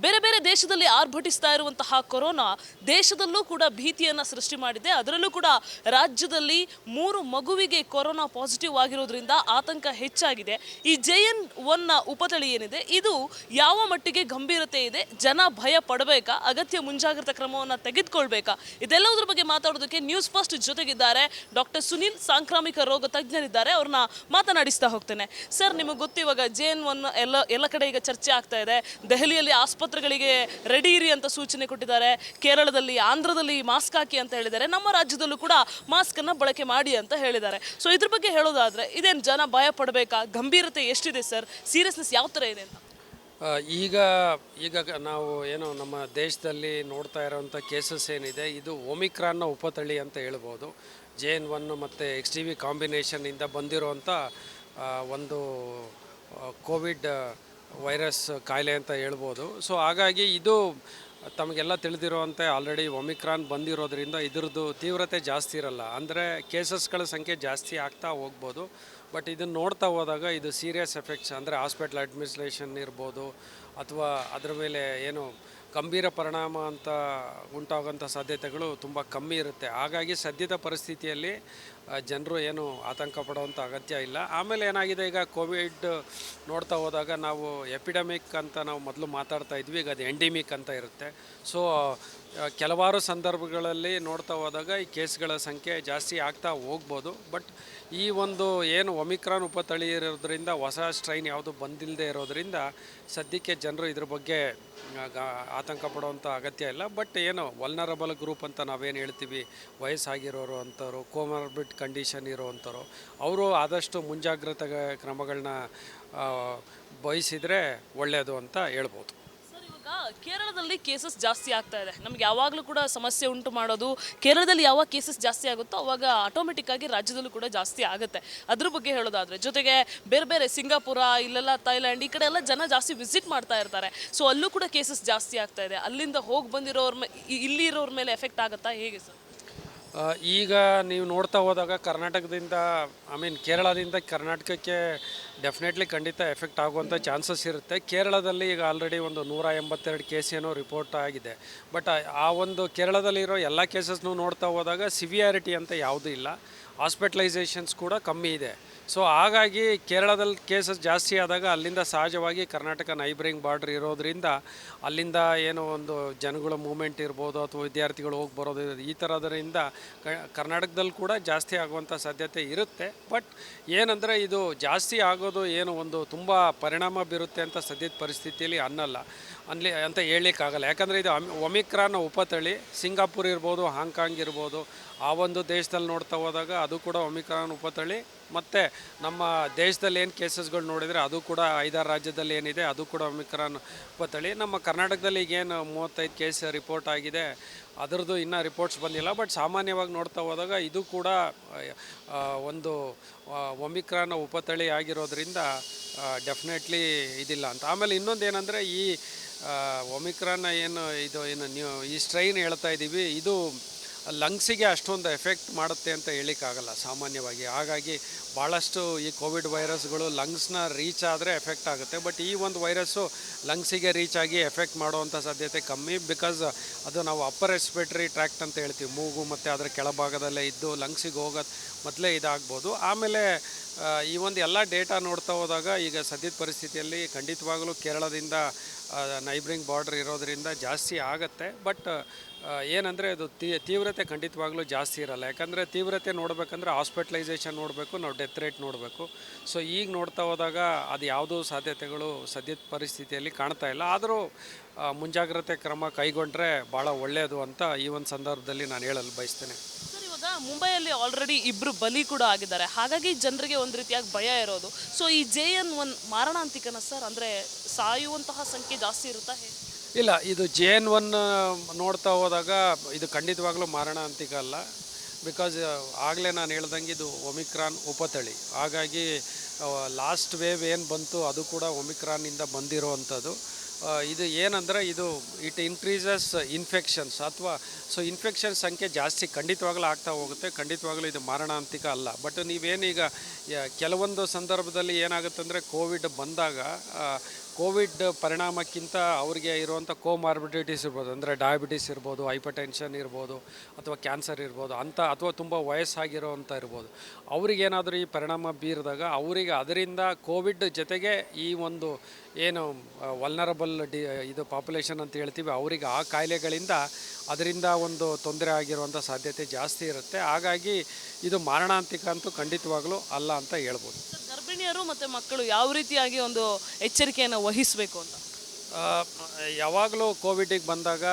ಬೇರೆ ಬೇರೆ ದೇಶದಲ್ಲಿ ಆರ್ಭಟಿಸ್ತಾ ಇರುವಂತಹ ಕೊರೋನಾ ದೇಶದಲ್ಲೂ ಕೂಡ ಭೀತಿಯನ್ನ ಸೃಷ್ಟಿ ಮಾಡಿದೆ. ಅದರಲ್ಲೂ ಕೂಡ ರಾಜ್ಯದಲ್ಲಿ ಮೂರು ಮಗುವಿಗೆ ಕೊರೋನಾ ಪಾಸಿಟಿವ್ ಆಗಿರೋದ್ರಿಂದ ಆತಂಕ ಹೆಚ್ಚಾಗಿದೆ. ಈ ಜೆ ಎನ್ ಒನ್ನ ಉಪತಳಿ ಏನಿದೆ, ಇದು ಯಾವ ಮಟ್ಟಿಗೆ ಗಂಭೀರತೆ ಇದೆ, ಜನ ಭಯ ಪಡಬೇಕಾ, ಅಗತ್ಯ ಮುಂಜಾಗ್ರತಾ ಕ್ರಮವನ್ನು ತೆಗೆದುಕೊಳ್ಬೇಕಾ, ಇದೆಲ್ಲದರ ಬಗ್ಗೆ ಮಾತಾಡೋದಕ್ಕೆ ನ್ಯೂಸ್ ಫಸ್ಟ್ ಜೊತೆಗಿದ್ದಾರೆ ಡಾಕ್ಟರ್ ಸುನಿಲ್, ಸಾಂಕ್ರಾಮಿಕ ರೋಗ ತಜ್ಞರಿದ್ದಾರೆ, ಅವ್ರನ್ನ ಮಾತನಾಡಿಸ್ತಾ ಹೋಗ್ತೇನೆ. ಸರ್, ನಿಮಗೆ ಗೊತ್ತು ಇವಾಗ ಜೆ ಎನ್ ಒನ್ ಎಲ್ಲ ಎಲ್ಲ ಕಡೆ ಈಗ ಚರ್ಚೆ ಆಗ್ತಾ ಇದೆ. ದೆಹಲಿಯಲ್ಲಿ ಆಸ್ಪತ್ರೆಗಳಿಗೆ ರೆಡಿ ಇರಿ ಅಂತ ಸೂಚನೆ ಕೊಟ್ಟಿದ್ದಾರೆ. ಕೇರಳದಲ್ಲಿ, ಆಂಧ್ರದಲ್ಲಿ ಮಾಸ್ಕ್ ಹಾಕಿ ಅಂತ ಹೇಳಿದ್ದಾರೆ. ನಮ್ಮ ರಾಜ್ಯದಲ್ಲೂ ಕೂಡ ಮಾಸ್ಕ್ ಅನ್ನ ಬಳಕೆ ಮಾಡಿ ಅಂತ ಹೇಳಿದ್ದಾರೆ. ಸೊ ಇದ್ರ ಬಗ್ಗೆ ಹೇಳೋದಾದ್ರೆ, ಇದೇನು ಜನ ಭಯ ಪಡಬೇಕಾ? ಗಂಭೀರತೆ ಎಷ್ಟಿದೆ ಸರ್? ಸೀರಿಯಸ್ನೆಸ್ ಯಾವ ಥರ ಇದೆ ಅಂತ? ಈಗ ಈಗ ನಾವು ಏನು ನಮ್ಮ ದೇಶದಲ್ಲಿ ನೋಡ್ತಾ ಇರೋವಂಥ ಕೇಸಸ್ ಏನಿದೆ, ಇದು ಒಮಿಕ್ರಾನ್ನ ಉಪತಳಿ ಅಂತ ಹೇಳ್ಬೋದು. ಜೆ ಎನ್ ಒನ್ ಮತ್ತು ಎಕ್ಸ್ ಟಿ ವಿ ಕಾಂಬಿನೇಷನ್ನಿಂದ ಬಂದಿರುವಂಥ ಒಂದು ಕೋವಿಡ್ ವೈರಸ್ ಕಾಯಿಲೆ ಅಂತ ಹೇಳ್ಬೋದು. ಸೊ ಹಾಗಾಗಿ ಇದು ತಮಗೆಲ್ಲ ತಿಳಿದಿರುವಂತೆ ಆಲ್ರೆಡಿ ಒಮಿಕ್ರಾನ್ ಬಂದಿರೋದ್ರಿಂದ ಇದರದ್ದು ತೀವ್ರತೆ ಜಾಸ್ತಿ ಇರಲ್ಲ. ಅಂದರೆ ಕೇಸಸ್ಗಳ ಸಂಖ್ಯೆ ಜಾಸ್ತಿ ಆಗ್ತಾ ಹೋಗ್ಬೋದು. ಬಟ್ ಇದನ್ನು ನೋಡ್ತಾ ಹೋದಾಗ ಇದು ಸೀರಿಯಸ್ ಎಫೆಕ್ಟ್ಸ್ ಅಂದರೆ ಹಾಸ್ಪಿಟ್ಲ್ ಅಡ್ಮಿನಿಸ್ಟ್ರೇಷನ್ ಇರ್ಬೋದು, ಅಥವಾ ಅದರ ಮೇಲೆ ಏನು ಗಂಭೀರ ಪರಿಣಾಮ ಅಂತ ಉಂಟಾಗೋಂಥ ಸಾಧ್ಯತೆಗಳು ತುಂಬ ಕಮ್ಮಿ ಇರುತ್ತೆ. ಹಾಗಾಗಿ ಸದ್ಯದ ಪರಿಸ್ಥಿತಿಯಲ್ಲಿ ಜನರು ಏನು ಆತಂಕ ಪಡೋವಂಥ ಅಗತ್ಯ ಇಲ್ಲ. ಆಮೇಲೆ ಏನಾಗಿದೆ, ಈಗ ಕೋವಿಡ್ ನೋಡ್ತಾ ಹೋದಾಗ ನಾವು ಎಪಿಡಮಿಕ್ ಅಂತ ನಾವು ಮೊದಲು ಮಾತಾಡ್ತಾ ಇದ್ವಿ, ಈಗ ಅದು ಎಂಡಿಮಿಕ್ ಅಂತ ಇರುತ್ತೆ. ಸೊ ಕೆಲವಾರು ಸಂದರ್ಭಗಳಲ್ಲಿ ನೋಡ್ತಾ ಹೋದಾಗ ಈ ಕೇಸ್ಗಳ ಸಂಖ್ಯೆ ಜಾಸ್ತಿ ಆಗ್ತಾ ಹೋಗ್ಬೋದು. ಬಟ್ ಈ ಒಂದು ಏನು ಒಮಿಕ್ರಾನ್ ಉಪತಳಿ ಇರೋದ್ರಿಂದ ಹೊಸ ಸ್ಟ್ರೈನ್ ಯಾವುದು ಬಂದಿಲ್ಲದೆ ಇರೋದ್ರಿಂದ ಸದ್ಯಕ್ಕೆ ಜನರು ಇದ್ರ ಬಗ್ಗೆ ಆತಂಕ ಪಡುವಂಥ ಅಗತ್ಯ ಇಲ್ಲ. ಬಟ್ ಏನು ವಲ್ನರಬಲ್ ಗ್ರೂಪ್ ಅಂತ ನಾವೇನು ಹೇಳ್ತೀವಿ, ವಯಸ್ಸಾಗಿರೋರು ಅಂಥವ್ರು ಕೋಮಾರ್ಬಿಡ್ ಕಂಡೀಷನ್ ಇರೋವಂಥವ್ರು, ಅವರು ಆದಷ್ಟು ಮುಂಜಾಗ್ರತೆ ಕ್ರಮಗಳನ್ನ ಬಯಸಿದರೆ ಒಳ್ಳೆಯದು ಅಂತ ಹೇಳ್ಬೋದು. ಕೇರಳದಲ್ಲಿ ಕೇಸಸ್ ಜಾಸ್ತಿ ಆಗ್ತಾ ಇದೆ. ನಮ್ಗೆ ಯಾವಾಗಲೂ ಕೂಡ ಸಮಸ್ಯೆ ಉಂಟು ಮಾಡೋದು. ಕೇರಳದಲ್ಲಿ ಯಾವಾಗ ಕೇಸಸ್ ಜಾಸ್ತಿ ಆಗುತ್ತೋ ಅವಾಗ ಆಟೋಮೆಟಿಕ್ ಆಗಿ ರಾಜ್ಯದಲ್ಲೂ ಕೂಡ ಜಾಸ್ತಿ ಆಗುತ್ತೆ. ಅದ್ರ ಬಗ್ಗೆ ಹೇಳೋದಾದ್ರೆ, ಜೊತೆಗೆ ಬೇರೆ ಬೇರೆ ಸಿಂಗಾಪುರ, ಇಲ್ಲೆಲ್ಲ ಥೈಲ್ಯಾಂಡ್ ಈ ಕಡೆ ಎಲ್ಲ ಜನ ಜಾಸ್ತಿ ವಿಸಿಟ್ ಮಾಡ್ತಾ ಇರ್ತಾರೆ. ಸೊ ಅಲ್ಲೂ ಕೂಡ ಕೇಸಸ್ ಜಾಸ್ತಿ ಆಗ್ತಾ ಇದೆ. ಅಲ್ಲಿಂದ ಹೋಗಿ ಬಂದಿರೋರ್ ಇಲ್ಲಿ ಇರೋರ ಮೇಲೆ ಎಫೆಕ್ಟ್ ಆಗುತ್ತಾ? ಹೇಗೆ ಸರ್? ಈಗ ನೀವು ನೋಡ್ತಾ ಹೋದಾಗ ಕರ್ನಾಟಕದಿಂದ ಐ ಮೀನ್ ಕೇರಳದಿಂದ ಕರ್ನಾಟಕಕ್ಕೆ ಡೆಫಿನೆಟ್ಲಿ ಖಂಡಿತ ಎಫೆಕ್ಟ್ ಆಗುವಂಥ ಚಾನ್ಸಸ್ ಇರುತ್ತೆ. ಕೇರಳದಲ್ಲಿ ಈಗ ಆಲ್ರೆಡಿ ಒಂದು ನೂರ ಎಂಬತ್ತೆರಡು ಕೇಸ್ ಏನೋ ರಿಪೋರ್ಟ್ ಆಗಿದೆ. ಬಟ್ ಆ ಒಂದು ಕೇರಳದಲ್ಲಿರೋ ಎಲ್ಲ ಕೇಸಸ್ನು ನೋಡ್ತಾ ಹೋದಾಗ ಸಿವಿಯಾರಿಟಿ ಅಂತ ಯಾವುದೂ ಇಲ್ಲ. ಹಾಸ್ಪಿಟಲೈಸೇಷನ್ಸ್ ಕೂಡ ಕಮ್ಮಿ ಇದೆ. ಸೊ ಹಾಗಾಗಿ ಕೇರಳದಲ್ಲಿ ಕೇಸಸ್ ಜಾಸ್ತಿ ಆದಾಗ ಅಲ್ಲಿಂದ ಸಹಜವಾಗಿ ಕರ್ನಾಟಕ ನೈಬರಿಂಗ್ ಬಾರ್ಡ್ರ್ ಇರೋದ್ರಿಂದ ಅಲ್ಲಿಂದ ಏನೋ ಒಂದು ಜನಗಳ ಮೂಮೆಂಟ್ ಇರ್ಬೋದು ಅಥವಾ ವಿದ್ಯಾರ್ಥಿಗಳು ಹೋಗಿ ಬರೋದು ಈ ಥರದರಿಂದ ಕರ್ನಾಟಕದಲ್ಲಿ ಕೂಡ ಜಾಸ್ತಿ ಆಗುವಂಥ ಸಾಧ್ಯತೆ ಇರುತ್ತೆ. ಬಟ್ ಏನಂದರೆ ಇದು ಜಾಸ್ತಿ ಆಗೋದು ಏನು ಒಂದು ತುಂಬ ಪರಿಣಾಮ ಬೀರುತ್ತೆ ಅಂತ ಸದ್ಯದ ಪರಿಸ್ಥಿತಿಯಲ್ಲಿ ಅನ್ನಲ್ಲ. ಅನ್ಲಿ ಅಂತ ಹೇಳಲಿಕ್ಕಾಗಲ್ಲ. ಯಾಕಂದರೆ ಇದು ಒಮಿಕ್ರಾನ್ ಉಪತಳಿ, ಸಿಂಗಾಪುರ್ ಇರ್ಬೋದು ಹಾಂಗ್ಕಾಂಗ್ ಇರ್ಬೋದು, ಆ ಒಂದು ದೇಶದಲ್ಲಿ ನೋಡ್ತಾ ಹೋದಾಗ ಅದು ಕೂಡ ಒಮಿಕ್ರಾನ್ ಉಪತಳಿ. ಮತ್ತು ನಮ್ಮ ದೇಶದಲ್ಲಿ ಏನು ಕೇಸಸ್ಗಳು ನೋಡಿದರೆ ಅದು ಕೂಡ ಐದಾರು ರಾಜ್ಯದಲ್ಲಿ ಏನಿದೆ, ಅದು ಕೂಡ ಒಮಿಕ್ರಾನ್ ಉಪತಳಿ. ನಮ್ಮ ಕರ್ನಾಟಕದಲ್ಲಿ ಈಗೇನು ಮೂವತ್ತೈದು ಕೇಸ್ ರಿಪೋರ್ಟ್ ಆಗಿದೆ, ಅದರದ್ದು ಇನ್ನೂ ರಿಪೋರ್ಟ್ಸ್ ಬಂದಿಲ್ಲ. ಬಟ್ ಸಾಮಾನ್ಯವಾಗಿ ನೋಡ್ತಾ ಹೋದಾಗ ಇದು ಕೂಡ ಒಂದು ಒಮಿಕ್ರಾನ್ ಉಪತಳಿ ಆಗಿರೋದ್ರಿಂದ ಡೆಫಿನೆಟ್ಲಿ ಇದಿಲ್ಲ ಅಂತ. ಆಮೇಲೆ ಇನ್ನೊಂದು ಏನಂದರೆ ಈ ಒಮಿಕ್ರಾನ್ ಏನು ಇದು, ಏನು ನೀವು ಈ ಸ್ಟ್ರೈನ್ ಹೇಳ್ತಾ ಇದ್ದೀವಿ, ಇದು ಲಂಗ್ಸಿಗೆ ಅಷ್ಟೊಂದು ಎಫೆಕ್ಟ್ ಮಾಡುತ್ತೆ ಅಂತ ಹೇಳಿಕ್ಕಾಗಲ್ಲ ಸಾಮಾನ್ಯವಾಗಿ. ಹಾಗಾಗಿ ಭಾಳಷ್ಟು ಈ ಕೋವಿಡ್ ವೈರಸ್ಗಳು ಲಂಗ್ಸ್ನ ರೀಚ್ ಆದರೆ ಎಫೆಕ್ಟ್ ಆಗುತ್ತೆ. ಬಟ್ ಈ ಒಂದು ವೈರಸ್ಸು ಲಂಗ್ಸಿಗೆ ರೀಚ್ ಆಗಿ ಎಫೆಕ್ಟ್ ಮಾಡುವಂಥ ಸಾಧ್ಯತೆ ಕಮ್ಮಿ. ಬಿಕಾಸ್ ಅದು ನಾವು ಅಪ್ಪರ್ ರೆಸ್ಪಿರೇಟರಿ ಟ್ರ್ಯಾಕ್ಟ್ ಅಂತ ಹೇಳ್ತೀವಿ. ಮೂಗು ಮತ್ತು ಅದರ ಕೆಳಭಾಗದಲ್ಲೇ ಇದ್ದು ಲಂಗ್ಸಿಗೆ ಹೋಗೋದು ಮೊದಲೇ ಇದಾಗ್ಬೋದು. ಆಮೇಲೆ ಈ ಒಂದು ಎಲ್ಲ ಡೇಟಾ ನೋಡ್ತಾ ಹೋದಾಗ ಈಗ ಸದ್ಯದ ಪರಿಸ್ಥಿತಿಯಲ್ಲಿ ಖಂಡಿತವಾಗಲೂ ಕೇರಳದಿಂದ ನೈಬ್ರಿಂಗ್ ಬಾರ್ಡ್ರ್ ಇರೋದರಿಂದ ಜಾಸ್ತಿ ಆಗುತ್ತೆ. ಬಟ್ ಏನಂದರೆ ಅದು ತೀವ್ರತೆ ಖಂಡಿತವಾಗ್ಲೂ ಜಾಸ್ತಿ ಇರಲ್ಲ. ಯಾಕಂದರೆ ತೀವ್ರತೆ ನೋಡಬೇಕಂದ್ರೆ ಹಾಸ್ಪಿಟಲೈಸೇಷನ್ ನೋಡಬೇಕು, ನಾವು ಡೆತ್ ರೇಟ್ ನೋಡಬೇಕು. ಸೊ ಈಗ ನೋಡ್ತಾ ಹೋದಾಗ ಅದು ಯಾವುದೂ ಸಾಧ್ಯತೆಗಳು ಸದ್ಯದ ಪರಿಸ್ಥಿತಿಯಲ್ಲಿ ಕಾಣ್ತಾ ಇಲ್ಲ. ಆದರೂ ಮುಂಜಾಗ್ರತೆ ಕ್ರಮ ಕೈಗೊಂಡ್ರೆ ಭಾಳ ಒಳ್ಳೆಯದು ಅಂತ ಈ ಒಂದು ಸಂದರ್ಭದಲ್ಲಿ ನಾನು ಹೇಳಲು ಬಯಸ್ತೇನೆ. ಇವಾಗ ಮುಂಬೈಯಲ್ಲಿ ಆಲ್ರೆಡಿ ಇಬ್ಬರು ಬಲಿ ಕೂಡ ಆಗಿದ್ದಾರೆ. ಹಾಗಾಗಿ ಜನರಿಗೆ ಒಂದು ರೀತಿಯಾಗಿ ಭಯ ಇರೋದು. ಸೊ ಈ ಜೆ ಎನ್ ಒನ್ ಮಾರಣಾಂತಿಕನ ಸರ್ ಅಂದರೆ ಸಾಯುವಂತಹ ಸಂಖ್ಯೆ ಜಾಸ್ತಿ ಇರುತ್ತಾ ಇಲ್ಲ, ಇದು ಜೆ ಎನ್ ಒನ್ ನೋಡ್ತಾ ಹೋದಾಗ ಇದು ಖಂಡಿತವಾಗ್ಲೂ ಮಾರಣಾಂತಿಕ ಅಲ್ಲ. ಬಿಕಾಸ್ ಆಗಲೇ ನಾನು ಹೇಳ್ದಂಗೆ ಇದು ಒಮಿಕ್ರಾನ್ ಉಪತಳಿ. ಹಾಗಾಗಿ ಲಾಸ್ಟ್ ವೇವ್ ಏನು ಬಂತು ಅದು ಕೂಡ ಒಮಿಕ್ರಾನಿಂದ ಬಂದಿರೋವಂಥದ್ದು ಇದು ಏನಂದರೆ ಇದು ಇಟ್ ಇನ್ಕ್ರೀಸಸ್ ಇನ್ಫೆಕ್ಷನ್ಸ್ ಅಥವಾ ಸೊ ಇನ್ಫೆಕ್ಷನ್ ಸಂಖ್ಯೆ ಜಾಸ್ತಿ ಖಂಡಿತವಾಗ್ಲೂ ಆಗ್ತಾ ಹೋಗುತ್ತೆ, ಖಂಡಿತವಾಗ್ಲೂ ಇದು ಮಾರಣಾಂತಿಕ ಅಲ್ಲ. ಬಟ್ ನೀವೇನೀಗ ಕೆಲವೊಂದು ಸಂದರ್ಭದಲ್ಲಿ ಏನಾಗುತ್ತೆ ಅಂದರೆ ಕೋವಿಡ್ ಬಂದಾಗ ಕೋವಿಡ್ ಪರಿಣಾಮಕ್ಕಿಂತ ಅವರಿಗೆ ಇರುವಂಥ ಕೋಮಾರ್ಬಿಡಿಟೀಸ್ ಇರ್ಬೋದು, ಅಂದರೆ ಡಯಾಬಿಟಿಸ್ ಇರ್ಬೋದು, ಹೈಪರ್ಟೆನ್ಷನ್ ಇರ್ಬೋದು, ಅಥವಾ ಕ್ಯಾನ್ಸರ್ ಇರ್ಬೋದು ಅಂಥ ಅಥವಾ ತುಂಬ ವಯಸ್ಸಾಗಿರೋವಂಥ ಇರ್ಬೋದು, ಅವ್ರಿಗೇನಾದರೂ ಈ ಪರಿಣಾಮ ಬೀರಿದಾಗ ಅವರಿಗೆ ಅದರಿಂದ ಕೋವಿಡ್ ಜೊತೆಗೆ ಈ ಒಂದು ಏನು ವಲ್ನರಬಲ್ ಡಿ, ಇದು ಪಾಪ್ಯುಲೇಷನ್ ಅಂತ ಹೇಳ್ತೀವಿ, ಅವರಿಗೆ ಆ ಕಾಯಿಲೆಗಳಿಂದ ಅದರಿಂದ ಒಂದು ತೊಂದರೆ ಆಗಿರುವಂಥ ಸಾಧ್ಯತೆ ಜಾಸ್ತಿ ಇರುತ್ತೆ. ಹಾಗಾಗಿ ಇದು ಮಾರಣಾಂತಿಕ ಅಂತೂ ಖಂಡಿತವಾಗಲೂ ಅಲ್ಲ ಅಂತ ಹೇಳ್ಬೋದು. ಗರ್ಭಿಣಿಯರು ಮತ್ತು ಮಕ್ಕಳು ಯಾವ ರೀತಿಯಾಗಿ ಒಂದು ಎಚ್ಚರಿಕೆಯನ್ನು ವಹಿಸಬೇಕು ಅಂತ? ಯಾವಾಗಲೂ ಕೋವಿಡಿಗೆ ಬಂದಾಗ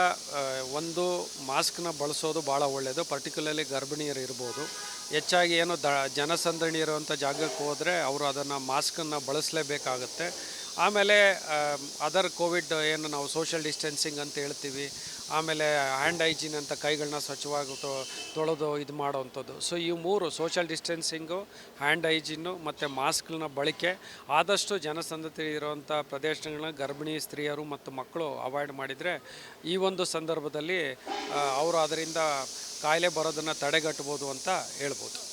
ಒಂದು ಮಾಸ್ಕ್ನ ಬಳಸೋದು ಭಾಳ ಒಳ್ಳೆಯದು ಪರ್ಟಿಕ್ಯುಲರ್ಲಿ ಗರ್ಭಿಣಿಯರು ಇರ್ಬೋದು. ಹೆಚ್ಚಾಗಿ ಏನು ದ, ಜನಸಂದಣಿ ಇರುವಂಥ ಜಾಗಕ್ಕೆ ಹೋದರೆ ಅವರು ಅದನ್ನು ಮಾಸ್ಕನ್ನು ಬಳಸಲೇಬೇಕಾಗುತ್ತೆ. ಆಮೇಲೆ ಅದರ್ ಕೋವಿಡ್ ಏನು ನಾವು ಸೋಷಿಯಲ್ ಡಿಸ್ಟೆನ್ಸಿಂಗ್ ಅಂತ ಹೇಳ್ತೀವಿ ಆಮೇಲೆ ಹ್ಯಾಂಡ್ ಹೈಜೀನ್ ಅಂತ ಕೈಗಳನ್ನ ಸ್ವಚ್ಛವಾಗಿ ತೊಳೆದು ಇದು ಮಾಡೋವಂಥದ್ದು. ಸೊ ಈ ಮೂರು ಸೋಷಿಯಲ್ ಡಿಸ್ಟೆನ್ಸಿಂಗು ಹ್ಯಾಂಡ್ ಹೈಜೀನು ಮತ್ತು ಮಾಸ್ಕ್ಗಳನ್ನ ಬಳಕೆ ಆದಷ್ಟು ಜನಸಂದತಿ ಇರುವಂಥ ಪ್ರದೇಶಗಳನ್ನ ಗರ್ಭಿಣಿ ಸ್ತ್ರೀಯರು ಮತ್ತು ಮಕ್ಕಳು ಅವಾಯ್ಡ್ ಮಾಡಿದರೆ ಈ ಒಂದು ಸಂದರ್ಭದಲ್ಲಿ ಅವರು ಅದರಿಂದ ಕಾಯಿಲೆ ಬರೋದನ್ನು ತಡೆಗಟ್ಬೋದು ಅಂತ ಹೇಳ್ಬೋದು.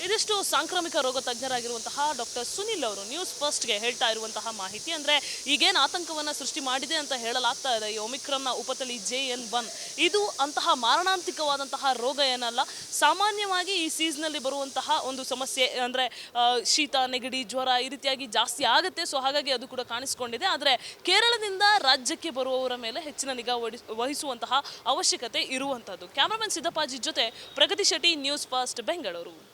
ಇದಿಷ್ಟು ಸಾಂಕ್ರಾಮಿಕ ರೋಗ ತಜ್ಞರಾಗಿರುವಂತಹ ಡಾಕ್ಟರ್ ಸುನಿಲ್ ಅವರು ನ್ಯೂಸ್ ಫಸ್ಟ್ಗೆ ಹೇಳ್ತಾ ಇರುವಂತಹ ಮಾಹಿತಿ ಅಂದರೆ ಈಗೇನು ಆತಂಕವನ್ನು ಸೃಷ್ಟಿ ಮಾಡಿದೆ ಅಂತ ಹೇಳಲಾಗ್ತಾ ಇದೆ. ಈ ಒಮಿಕ್ರನ್ನ ಉಪತಳಿ ಜೆ ಎನ್ ಒನ್ ಇದು ಅಂತಹ ಮಾರಣಾಂತಿಕವಾದಂತಹ ರೋಗ ಏನಲ್ಲ, ಸಾಮಾನ್ಯವಾಗಿ ಈ ಸೀಸ್ನಲ್ಲಿ ಬರುವಂತಹ ಒಂದು ಸಮಸ್ಯೆ ಅಂದರೆ ಶೀತ, ನೆಗಡಿ, ಜ್ವರ ಈ ರೀತಿಯಾಗಿ ಜಾಸ್ತಿ ಆಗುತ್ತೆ. ಸೊ ಹಾಗಾಗಿ ಅದು ಕೂಡ ಕಾಣಿಸ್ಕೊಂಡಿದೆ. ಆದರೆ ಕೇರಳದಿಂದ ರಾಜ್ಯಕ್ಕೆ ಬರುವವರ ಮೇಲೆ ಹೆಚ್ಚಿನ ನಿಗಾ ವಹಿಸ್- ವಹಿಸುವಂತಹ ಅವಶ್ಯಕತೆ ಇರುವಂಥದ್ದು. ಕ್ಯಾಮ್ರಾಮನ್ ಸಿದ್ದಪ್ಪಾಜಿ ಜೊತೆ ಪ್ರಗತಿ ಶೆಟ್ಟಿ, ನ್ಯೂಸ್ ಫಸ್ಟ್, ಬೆಂಗಳೂರು.